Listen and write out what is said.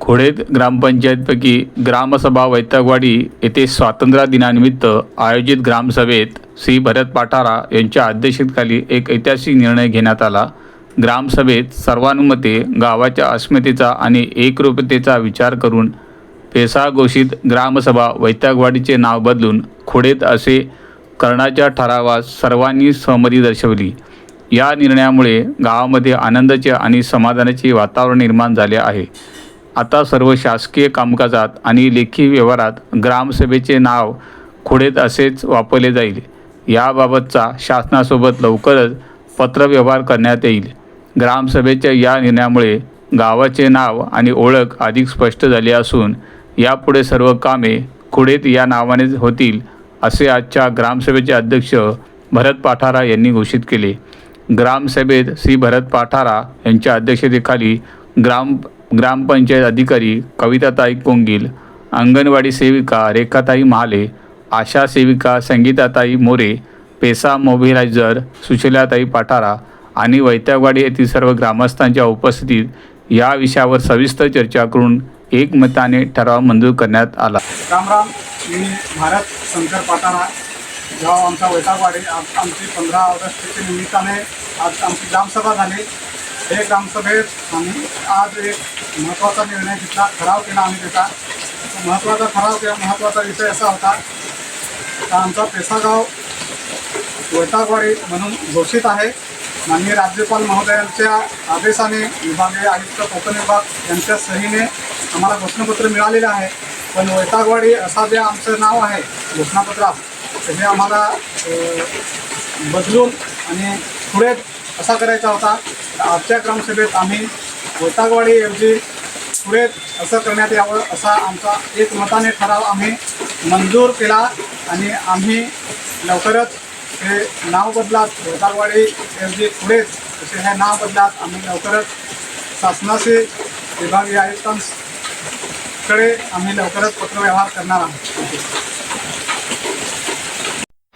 खोडेत ग्रामपंचायतपैकी ग्रामसभा वैतागवाडी येथे स्वातंत्र्य दिनानिमित्त आयोजित ग्रामसभेत श्री भरत पाठारा यांच्या अध्यक्षतेखाली एक ऐतिहासिक निर्णय घेण्यात आला. ग्रामसभेत सर्वानुमते गावाच्या अस्मितेचा आणि एकरूपतेचा विचार करून पेसा घोषित ग्रामसभा वैतागवाडीचे नाव बदलून खोडेत असे करण्याच्या ठरावास सर्वांनी सहमती दर्शवली. या निर्णयामुळे गावामध्ये आनंदाचे आणि समाधानाचे वातावरण निर्माण झाले आहे. आता सर्व शासकीय कामकाजात आणि लेखी व्यवहारात ग्रामसभेचे नाव खुडेत असेच वापरले जाईल. याबाबतचा शासनासोबत लवकरच पत्रव्यवहार करण्यात येईल. ग्रामसभेच्या या निर्णयामुळे गावाचे नाव आणि ओळख अधिक स्पष्ट झाली असून यापुढे सर्व कामे खुडेत या नावानेच होतील असे आजच्या ग्रामसभेचे अध्यक्ष भरत पाठारा यांनी घोषित केले. ग्रामसभेत श्री भरत पाठारा यांच्या अध्यक्षतेखाली ग्राम ग्रामपंचायत अधिकारी कविताताई कोंगील अंगणवाडी सेविका रेखाताई महाले आशा सेविका संगीताताई मोरे पेसा मोबिलायझर सुशीलाताई पाठारा आणि वैत्यागवाडी येथील सर्व ग्रामस्थांच्या उपस्थितीत या विषयावर सविस्तर चर्चा करून एकमताने ठराव मंजूर करण्यात आला. राम राम मी भारत शंकर पाटारा गाव आमचा वैतागवाडी आज आमची पंधरा ऑगस्टच्या निमित्ताने आज आमची ग्रामसभा झाली. हे ग्रामसभेत आम्ही आज एक महत्त्वाचा निर्णय घेतला ठराव केला आम्ही त्याचा. महत्त्वाचा ठराव किंवा महत्त्वाचा विषय असा होता का आमचा पेसागाव वैतागवाडी म्हणून घोषित आहे. माननीय राज्यपाल महोदयांच्या आदेशाने विभागीय आयुक्त कोकण विभाग यांच्या सहीने आम्हाला घोषणापत्र मिळालेलं आहे. पण वैतागवाडी असा जे आमचं नाव आहे घोषणापत्रात हे आम्हाला बदलून आणि पुढे असा करायचा होता. आजच्या ग्रामसभेत आम्ही वैतागवाडीऐवजी पुढे असं करण्यात यावं असा आमचा एक मताने ठराव आम्ही मंजूर केला आणि आम्ही लवकरच हे नाव बदलात वैतागवाडी पुढेच असे हे नाव बदलात. आम्ही लवकरच शासनाशी विभागीय आयुक्तांकडे आम्ही लवकरच पत्रव्यवहार करणार आहोत.